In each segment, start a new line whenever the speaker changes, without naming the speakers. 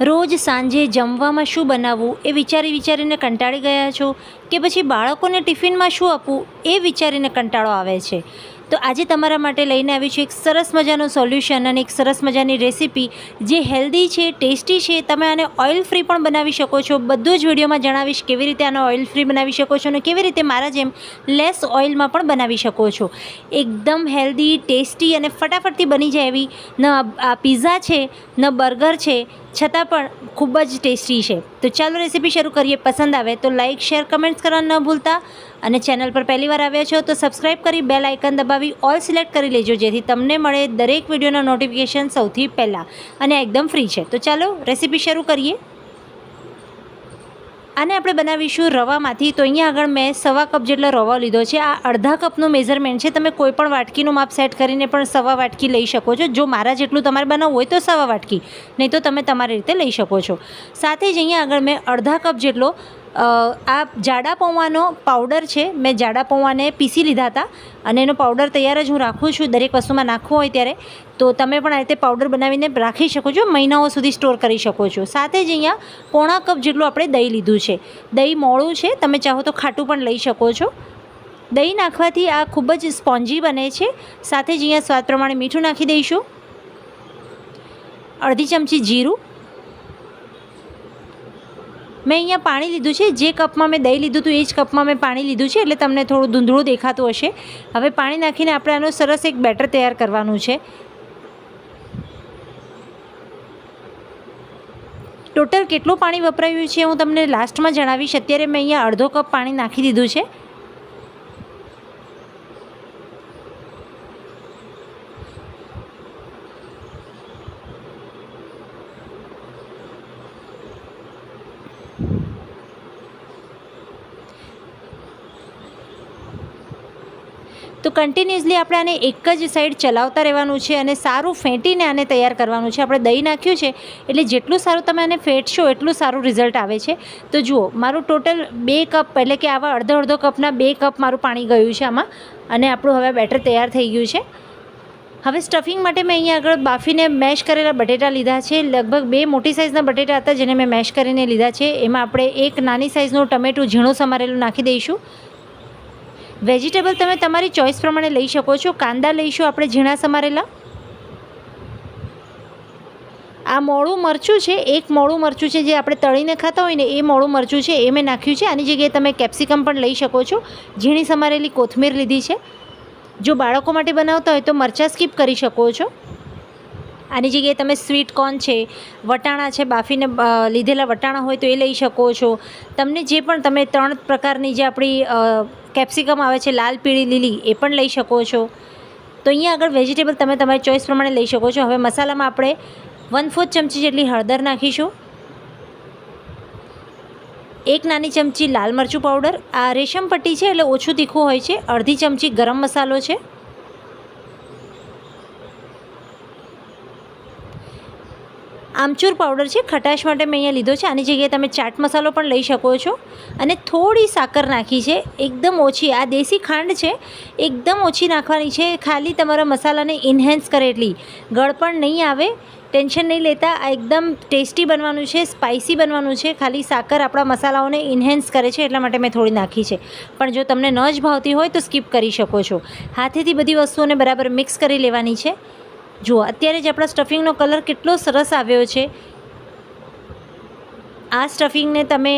રોજ સાંજે જમવામાં શું બનાવવું એ વિચારી વિચારીને કંટાળી ગયા છો કે પછી બાળકોને ટિફિનમાં શું આપવું એ વિચારીને કંટાળો આવે છે? તો આજે તમારા માટે લઈને આવી છું એક સરસ મજાનું સોલ્યુશન અને એક સરસ મજાની રેસીપી જે હેલ્ધી છે, ટેસ્ટી છે, તમે આને ઓઇલ ફ્રી પણ બનાવી શકો છો. બધું જ વિડીયોમાં જણાવીશ કેવી રીતે આને ઓઇલ ફ્રી બનાવી શકો છો અને કેવી રીતે મારા જેમ લેસ ઓઇલમાં પણ બનાવી શકો છો. એકદમ હેલ્ધી, ટેસ્ટી અને ફટાફટથી બની જાય એવી ન આ પીઝા છે, ન બર્ગર છે છતાં પણ ખૂબ જ ટેસ્ટી છે. તો ચાલો રેસીપી શરૂ કરીએ. પસંદ આવે તો લાઇક શેર કમેન્ટ્સ કરવાનું ન ભૂલતા. અને ચેનલ પર પહેલીવાર આવ્યા છો તો સબસ્ક્રાઇબ કરી બેલ આઇકન દબાવી. ઓલ સિલેક્ટ કરી લેજો જેથી તમને મળે દરેક વિડીયોના નોટિફિકેશન સૌથી પહેલાં. અને એકદમ ફ્રી છે. તો ચાલો રેસીપી શરૂ કરીએ. આને આપણે બનાવીશું રવામાંથી. તો અહીંયા આગળ મેં સવા કપ જેટલો રવા લીધો છે. આ અડધા કપનું મેઝરમેન્ટ છે. તમે કોઈ પણ વાટકીનું માપ સેટ કરીને પણ સવા વાટકી લઈ શકો છો. જો મારા જેટલું તમારે બનાવવું હોય તો સવા વાટકી. નહીં તો તમે તમારી રીતે લઈ શકો છો. સાથે જ અહીંયા આગળ મેં અડધા કપ જેટલો આ જાડા પૌવાનો પાવડર છે. મેં જાડા પૌવાને પીસી લીધા હતા અને એનો પાવડર તૈયાર જ હું રાખું છું. દરેક વસ્તુમાં નાખવું હોય ત્યારે. તો તમે પણ આ રીતે પાવડર બનાવીને રાખી શકો છો. મહિનાઓ સુધી સ્ટોર કરી શકો છો. સાથે જ અહીંયા પોણા કપ જેટલું આપણે દહીં લીધું છે. દહીં મોળું છે. તમે ચાહો તો ખાટું પણ લઈ શકો છો. દહીં નાખવાથી આ ખૂબ જ સ્પોન્જી બને છે. સાથે જ અહીંયા સ્વાદ પ્રમાણે મીઠું નાખી દઈશું. અડધી ચમચી જીરું. મેં અહીંયા પાણી લીધું છે. જે કપમાં મેં દહીં લીધું હતું એ જ કપમાં મેં પાણી લીધું છે એટલે તમને થોડું ધૂંધળું દેખાતું હશે. હવે પાણી નાખીને આપણે આનો સરસ એક બેટર તૈયાર કરવાનું છે. ટોટલ કેટલું પાણી વપરાયું છે હું તમને લાસ્ટમાં જણાવીશ. અત્યારે મેં અહીંયા અડધો કપ પાણી નાખી દીધું છે. તો કન્ટિન્યુઅસલી આપણે આને એક જ સાઈડ ચલાવતા રહેવાનું છે અને સારું ફેંટીને આને તૈયાર કરવાનું છે. આપણે દહીં નાખ્યું છે, એટલે જેટલું સારું તમે આને ફેંટશો એટલું સારું રિઝલ્ટ આવે છે. તો જુઓ, મારું ટોટલ બે કપ એટલે કે આવા અડધો અડધો કપના બે કપ મારું પાણી ગયું છે આમાં. અને આપણું હવે બેટર તૈયાર થઈ ગયું છે. હવે સ્ટફિંગ માટે મેં અહીંયા આગળ બાફીને મેશ કરેલા બટેટા લીધા છે. લગભગ બે મોટી સાઇઝના બટેટા હતા જેને મેં મેશ કરીને લીધા છે. એમાં આપણે એક નાની સાઇઝનું ટમેટું ઝીણું સમારેલું નાખી દઈશું. વેજીટેબલ તમે તમારી ચોઈસ પ્રમાણે લઈ શકો છો. કાંદા લઈશું આપણે ઝીણા સમારેલા. આ મોળું મરચું છે, એક મોળું મરચું છે જે આપણે તળીને ખાતા હોય ને, એ મોળું મરચું છે, એ મેં નાખ્યું છે. આની જગ્યાએ તમે કેપ્સિકમ પણ લઈ શકો છો. ઝીણી સમારેલી કોથમીર લીધી છે. જો બાળકો માટે બનાવતા હોય તો મરચાં સ્કીપ કરી શકો છો. આની જગ્યાએ તમે સ્વીટ કોર્ન છે, વટાણા છે, બાફીને લીધેલા વટાણા હોય તો એ લઈ શકો છો. તમને જે પણ તમે ત્રણ પ્રકારની જે આપણી કેપ્સિકમ આવે છે, લાલ, પીળી, લીલી, એ પણ લઈ શકો છો. તો અહીંયા આગળ વેજીટેબલ તમે તમારી ચોઈસ પ્રમાણે લઈ શકો છો. હવે મસાલામાં આપણે વન ફોર્થ ચમચી જેટલી હળદર નાખીશું. એક નાની ચમચી લાલ મરચું પાવડર. આ રેશમ પટ્ટી છે એટલે ઓછું તીખું હોય છે. અડધી ચમચી ગરમ મસાલો છે. આમચૂર પાવડર છે, ખટાશ માટે મેં અહીંયા લીધો છે. આની જગ્યાએ તમે ચાટ મસાલો પણ લઈ શકો છો. અને થોડી સાકર નાખી છે, એકદમ ઓછી. આ દેશી ખાંડ છે, એકદમ ઓછી નાખવાની છે. ખાલી તમારા મસાલાને ઇન્હેન્સ કરે એટલી. ગળપણ નહીં આવે, ટેન્શન નહીં લેતા. આ એકદમ ટેસ્ટી બનવાનું છે સ્પાઇસી બનવાનું છે. ખાલી સાકર આપણા મસાલાઓને ઇન્હેન્સ કરે છે, એટલા માટે મેં થોડી નાખી છે. પણ જો તમને ન જ ભાવતી હોય તો સ્કીપ કરી શકો છો. હાથેથી બધી વસ્તુઓને બરાબર મિક્સ કરી લેવાની છે. જુઓ, અત્યારે જ આપણા સ્ટફિંગનો કલર કેટલો સરસ આવ્યો છે. આ સ્ટફિંગને તમે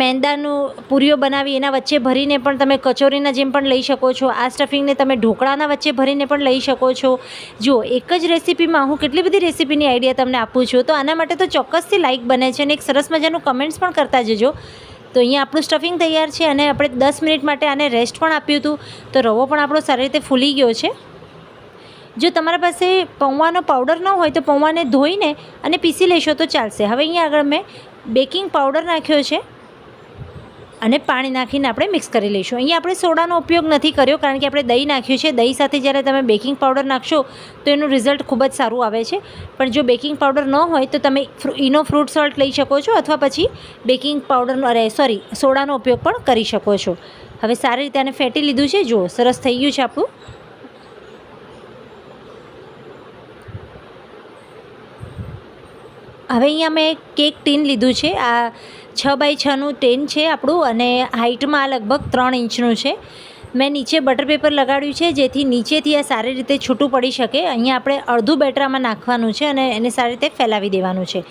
મેંદાનું પૂરીઓ બનાવી, એના વચ્ચે ભરીને પણ તમે કચોરીના જેમ પણ લઈ શકો છો. આ સ્ટફિંગને તમે ઢોકળાના વચ્ચે ભરીને પણ લઈ શકો છો. જુઓ, એક જ રેસીપીમાં હું કેટલી બધી રેસીપીની આઈડિયા તમને આપું છું. તો આના માટે તો ચોક્કસથી લાઇક બને છે અને એક સરસ મજાનું કમેન્ટ્સ પણ કરતા જજો. તો અહીંયા આપણું સ્ટફિંગ તૈયાર છે અને આપણે દસ મિનિટ માટે આને રેસ્ટ પણ આપ્યું હતું. તો રવો પણ આપણો સારી રીતે ફૂલી ગયો છે. જો તમારા પાસે પૌવાનો પાવડર ન હોય તો પૌવાને ધોઈને અને પીસી લેશો તો ચાલશે. હવે અહીંયા આગળ મેં બેકિંગ પાવડર નાખ્યો છે અને પાણી નાખીને આપણે મિક્સ કરી લઈશું. અહીંયા આપણે સોડાનો ઉપયોગ નથી કર્યો કારણ કે આપણે દહીં નાખ્યું છે. દહીં સાથે જ્યારે તમે બેકિંગ પાવડર નાખશો તો એનું રિઝલ્ટ ખૂબ જ સારું આવે છે. પણ જો બેકિંગ પાવડર ન હોય તો તમે ઈનો ફ્રૂટ સોલ્ટ લઈ શકો છો અથવા પછી બેકિંગ પાવડરનો અરે સોરી સોડાનો ઉપયોગ પણ કરી શકો છો. હવે સારી રીતે આને ફેટી લીધું છે. જુઓ, સરસ થઈ ગયું છે આપણું. હવે અહીંયા મેં કેક ટીન લીધું છે. આ છ બાય છનું ટેન છે આપણું અને હાઇટમાં આ લગભગ ત્રણ ઇંચનું છે. મેં નીચે બટર પેપર લગાડ્યું છે જેથી નીચેથી આ સારી રીતે છૂટું પડી શકે. અહીંયા આપણે અડધું બેટરામાં નાખવાનું છે અને એને સારી રીતે ફેલાવી દેવાનું છે.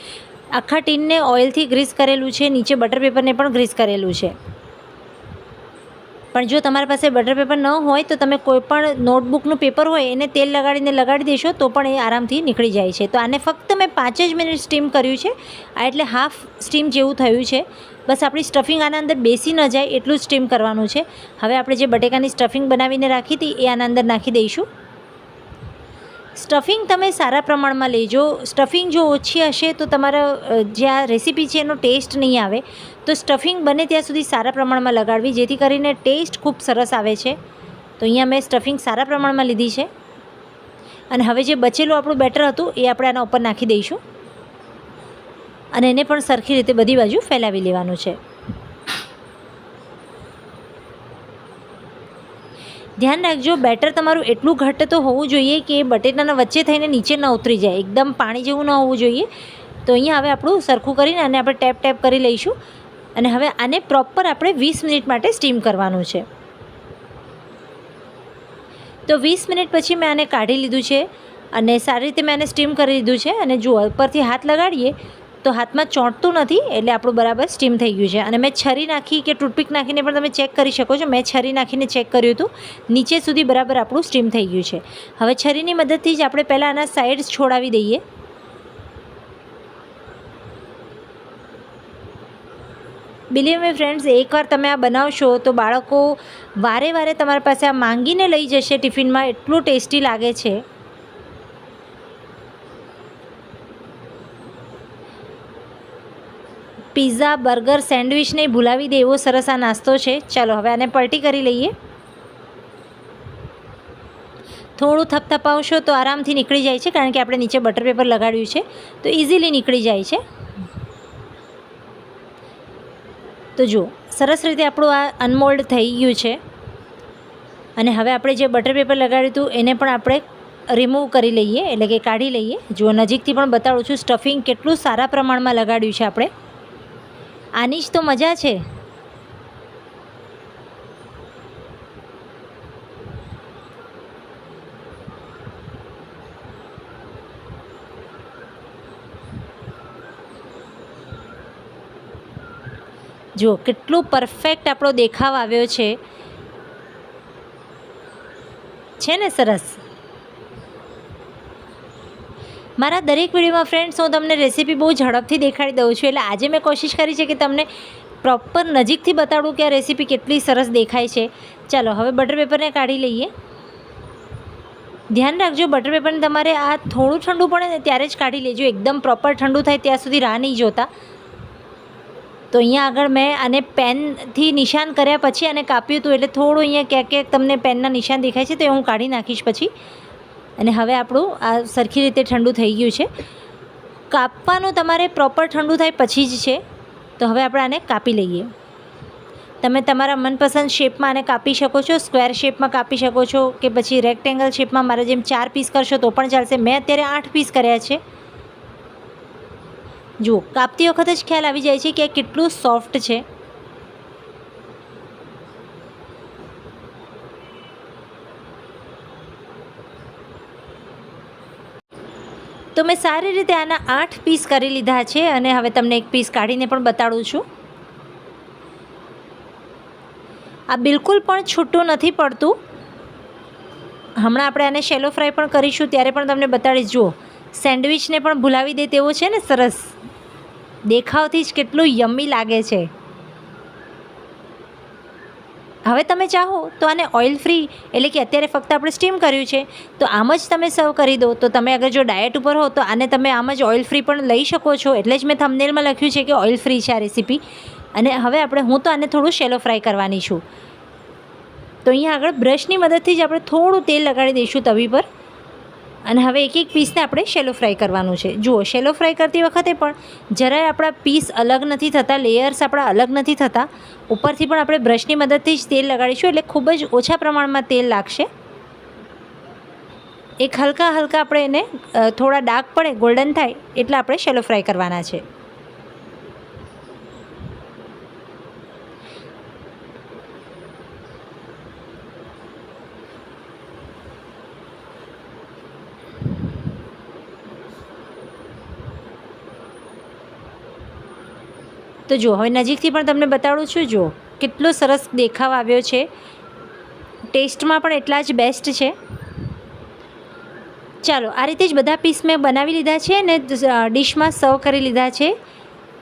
આખા ટીનને ઓઇલથી ગ્રીસ કરેલું છે, નીચે બટર પેપરને પણ ગ્રીસ કરેલું છે. પણ જો તમારી પાસે બટર પેપર ન હોય તો તમે કોઈપણ નોટબુકનું પેપર હોય એને તેલ લગાડીને લગાડી દેશો તો પણ એ આરામથી નીકળી જાય છે. તો આને ફક્ત મેં પાંચ જ મિનિટ સ્ટીમ કર્યું છે. આ એટલે હાફ સ્ટીમ જેવું થયું છે. બસ આપણી સ્ટફિંગ આના અંદર બેસી ન જાય એટલું સ્ટીમ કરવાનું છે. હવે આપણે જે બટેકાની સ્ટફિંગ બનાવીને રાખી હતી એ આના અંદર નાખી દઈશું. સ્ટફિંગ તમે સારા પ્રમાણમાં લેજો. સ્ટફિંગ જો ઓછી હશે તો તમારા જે આ રેસીપી છે એનો ટેસ્ટ નહીં આવે. તો સ્ટફિંગ બને ત્યાં સુધી સારા પ્રમાણમાં લગાડવી, જેથી કરીને ટેસ્ટ ખૂબ સરસ આવે છે. તો અહીંયા મેં સ્ટફિંગ સારા પ્રમાણમાં લીધી છે. અને હવે જે બચેલું આપણું બેટર હતું, એ આપણે આના ઉપર નાખી દઈશું. અને એને પણ સરખી રીતે બધી બાજુ ફેલાવી લેવાનું છે. ધ્યાન રાખજો, બેટર તમારું એટલું ઘટ્ટ તો હોવું જોઈએ કે બટેટાના વચ્ચે થઈને નીચે ન ઉતરી જાય. એકદમ પાણી જેવું ન હોવું જોઈએ. તો અહીંયા હવે આપણું સરખું કરીને અને આપણે ટેપ ટેપ કરી લઈશું. અને હવે આને પ્રોપર આપણે વીસ મિનિટ માટે સ્ટીમ કરવાનું છે. તો વીસ મિનિટ પછી મેં આને કાઢી લીધું છે અને સારી રીતે મેં આને સ્ટીમ કરી લીધું છે અને જુઓ ઉપરથી હાથ લગાડીએ તો હાથમાં ચોંટતું નથી એટલે આપણું બરાબર સ્ટીમ થઈ ગયું છે. અને મેં છરી નાખી કે ટૂથપીક નાખીને પણ તમે ચેક કરી શકો છો. મેં છરી નાખીને ચેક કર્યું હતું. નીચે સુધી બરાબર આપણું સ્ટીમ થઈ ગયું છે. હવે છરીની મદદથી જ આપણે પહેલાં આના સાઇડ્સ છોડાવી દઈએ. બિલીવ મી ફ્રેન્ડ્સ, એકવાર તમે આ બનાવશો તો બાળકો વારે વારે તમારી પાસે આ માંગીને લઈ જશે ટિફિનમાં. એટલું ટેસ્ટી લાગે છે. પિઝા, બર્ગર સેન્ડવિચને ભૂલાવી દે એવો સરસ આ નાસ્તો છે. ચાલો, હવે આને પલટી કરી લઈએ. થોડું થપથપાવશો તો આરામથી નીકળી જાય છે, કારણ કે આપણે નીચે બટર પેપર લગાડ્યું છે. તો ઇઝીલી નીકળી જાય છે. તો જુઓ, સરસ રીતે આપણું આ અનમોલ્ડ થઈ ગયું છે. અને હવે આપણે જે બટર પેપર લગાડ્યું હતું, એને પણ આપણે રિમૂવ કરી લઈએ, એટલે કે કાઢી લઈએ. જુઓ, નજીકથી પણ બતાડું છું સ્ટફિંગ કેટલું સારા પ્રમાણમાં લગાડ્યું છે આપણે. આની જ તો મજા છે. જુઓ કેટલું પરફેક્ટ આપણો દેખાવ આવ્યો છે. છે ને સરસ? મારા દરેક વિડીયોમાં ફ્રેન્ડ્સ હું તમને રેસીપી બહુ ઝડપથી દેખાડી દઉં છું. એટલે આજે મેં કોશિશ કરી છે કે તમને પ્રોપર નજીકથી બતાડું કે આ રેસીપી કેટલી સરસ દેખાય છે. ચાલો, હવે બટર પેપરને કાઢી લઈએ. ધ્યાન રાખજો બટર પેપરને તમારે આ થોડું ઠંડુ પડે ને ત્યારે જ કાઢી લેજો. એકદમ પ્રોપર ઠંડુ થાય ત્યાં સુધી રાહ નહીં જોતા. તો અહીંયા આગળ મેં આને પેનથી નિશાન કર્યા પછી આને કાપ્યું હતું એટલે થોડું અહીંયા ક્યાંક ક્યાંક તમને પેનના નિશાન દેખાય છે તો હું કાઢી નાખીશ પછી. અને હવે આપણું આ સરખી રીતે ઠંડુ થઈ ગયું છે. કાપવાનું તમારે પ્રોપર ઠંડુ થાય પછી જ છે. તો હવે આપણે આને કાપી લઈએ. તમે તમારા મનપસંદ શેપમાં આને કાપી શકો છો સ્ક્વેર શેપમાં કાપી શકો છો કે પછી રેક્ટેંગલ શેપમાં મારા જેમ ચાર પીસ કરશો તો પણ ચાલશે. મેં અત્યારે આઠ પીસ કર્યા છે. જુઓ, કાપતી વખત જ ખ્યાલ આવી જાય છે કે આ કેટલું સોફ્ટ છે. તો મેં સારી રીતે આના આઠ પીસ કરી લીધા છે અને હવે તમને એક પીસ કાઢીને પણ બતાડું છું. આ બિલકુલ પણ છૂટું નથી પડતું. હમણાં આપણે આને શેલો ફ્રાય પણ કરીશું, ત્યારે પણ તમને બતાડીશ. જુઓ સેન્ડવિચને પણ ભૂલાવી દે તેવો છે ને સરસ. દેખાવથી જ કેટલું યમ્મી લાગે છે. હવે તમે ચાહો તો આને ઓઇલ ફ્રી એટલે કે અત્યારે ફક્ત આપણે સ્ટીમ કર્યું છે, તો આમ જ તમે સર્વ કરી દો. તો તમે અગર જો ડાયટ ઉપર હો તો આને તમે આમ જ ઓઇલ ફ્રી પણ લઈ શકો છો. એટલે જ મેં થંબનેલમાં લખ્યું છે કે ઓઇલ ફ્રી છે આ રેસીપી અને હવે આપણે હું તો આને થોડું શેલો ફ્રાય કરવાની છું. તો અહીંયા આગળ બ્રશની મદદથી જ આપણે થોડું તેલ લગાડી દઈશું તવી પર. અને હવે એક એક પીસને આપણે શેલો ફ્રાય કરવાનું છે. જુઓ શેલો ફ્રાય કરતી વખતે પણ જરાય આપણા પીસ અલગ નથી થતા લેયર્સ આપણા અલગ નથી થતા. ઉપરથી પણ આપણે બ્રશની મદદથી જ તેલ લગાડીશું એટલે ખૂબ જ ઓછા પ્રમાણમાં તેલ લાગશે. એક હલકા હલકા આપણે એને થોડા ડાર્ક પડે ગોલ્ડન થાય એટલે આપણે શેલો ફ્રાય કરવાના છે. તો જો, હવે નજીકથી પણ તમને બતાડું છું, જો, કેટલો સરસ દેખાવ આવ્યો છે. ટેસ્ટમાં પણ એટલા જ બેસ્ટ છે. ચાલો, આ રીતે જ બધા પીસ મેં બનાવી લીધા છે ને, ડીશમાં સર્વ કરી લીધા છે.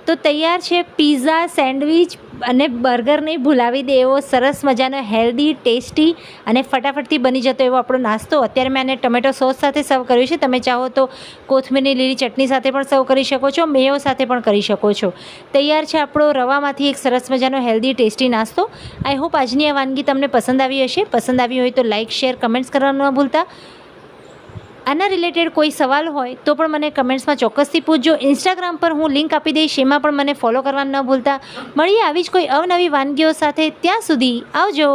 તો તૈયાર છે પીઝા, સેન્ડવિચ અને બર્ગર નહીં ભૂલાવી દે એવો સરસ મજાનો હેલ્ધી, ટેસ્ટી અને ફટાફટથી બની જતો એવો આપણો નાસ્તો. અત્યારે મેં આને ટમેટો સોસ સાથે સર્વ કર્યું છે. તમે ચાહો તો કોથમીરની લીલી ચટણી સાથે પણ સર્વ કરી શકો છો, મેયો સાથે પણ કરી શકો છો. તૈયાર છે આપણો રવામાંથી એક સરસ મજાનો હેલ્ધી, ટેસ્ટી નાસ્તો. આઈ હોપ આજની આ વાનગી તમને પસંદ આવી હશે. પસંદ આવી હોય તો લાઇક શેર, કમેન્ટ્સ કરવાનું ન ભૂલતા. આના રિલેટેડ કોઈ સવાલ હોય તો પણ મને કમેન્ટ્સમાં ચોક્કસથી પૂછજો. ઇન્સ્ટાગ્રામ પર હું લિંક આપી દઈશ, એમાં પણ મને ફોલો કરવાનું ન ભૂલતા. મળીએ આવી જ કોઈ અવનવી વાનગીઓ સાથે. ત્યાં સુધી આવજો.